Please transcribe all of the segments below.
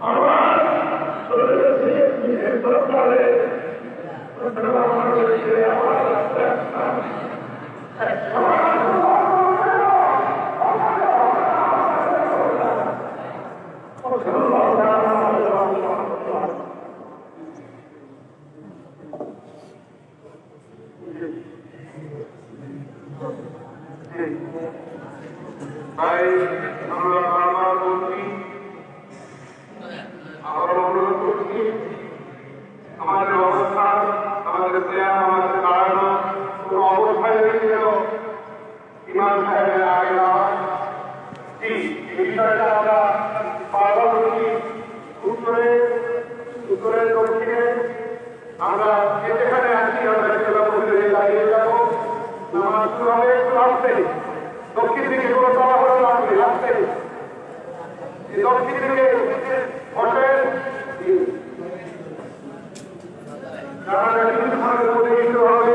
আমার সরকারে রেখে ইমাম দক্ষিণে। আমরা যেখানে আছি আমরা দক্ষিণ দিকে কোনো চলাফেরা লাগবে দিকে বসে যারা কিছুক্ষণের মধ্যে শুরু হবে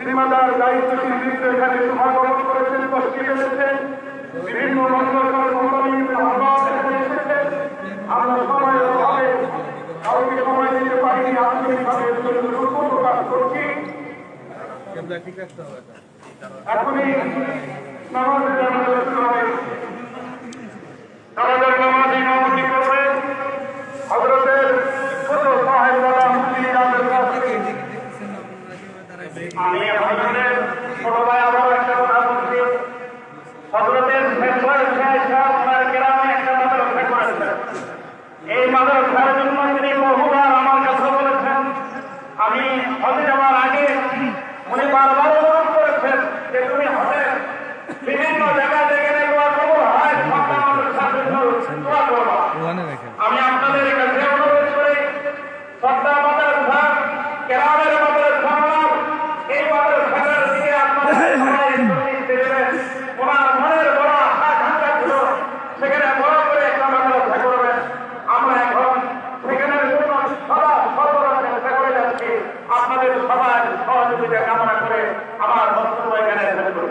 জিম্মাদার দায়িত্বশীল বৃন্দ এখানে শুভাগমন করেছেন কষ্টি এসেছেন বিভিন্ন মন্ত্রণালয় কোম্পানির এসেছেন। আমরা সবাই ভাবে, কাউকে সময় দিতে পারিনি, আন্তরিকভাবে দুঃখ প্রকাশ করছি। এখনই শুরু হবে নামাজের নামাজ ইমামতি করবেন হজরতের ছোট সাহেব দাদা মুফতি আব্দুল কাসিম আমি হজরতের ছোট ভাই আবার একটা কথা বলছি। হজরতের সাহেব ওনার গ্রামে একটা মাদ্রাসা করেছেন এই মাদ্রাসার জন্য তিনি বহুবার আমার কাছে বলেছেন আমি হজে যাওয়ার আগে উনি বারবার অনুরোধ করেছেন যে তুমি হজে বিভিন্ন জায়গায় যেখানে দোয়া করব হয় সন্তান মাদ্রাসার জন্য দোয়া করব ওখানে রেখে আমি আপনাদের কাছে অনুরোধ করি সত্তা মাদ্রাসা কেরামের মাদ্রাসা নাম এই মাদ্রাসার দিকে আপনারা সবাই দৃষ্টি দেবেন ওনার মনের বড় আশা আকাঙ্ক্ষা ছিল সেখানে বড় করে একটা মাদ্রাসা করবেন আমরা এখন সেখানের জন্য সদা সর্বদা চেষ্টা করে যাচ্ছি আপনাদের সবার সহযোগিতা কামনা করে আমার বক্তব্য এখানে শেষ করি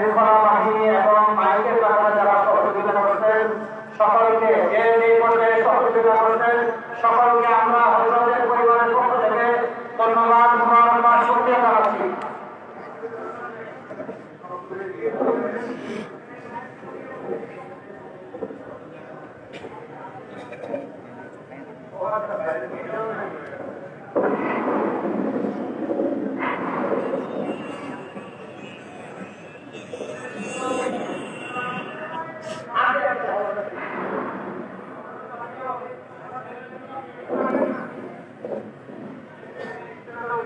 শৃঙ্খলা বাহিনী এবং মাইকের ব্যাপারে যারা সহযোগিতা করেছেন, সকলকে এর এই পর্যায়ে সহযোগিতা করেছেন সকলকে আমরা হজরতের পরিবারের পক্ষ থেকে ধন্যবাদ মোবারকবাদ শুনতে জানাচ্ছি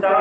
যারা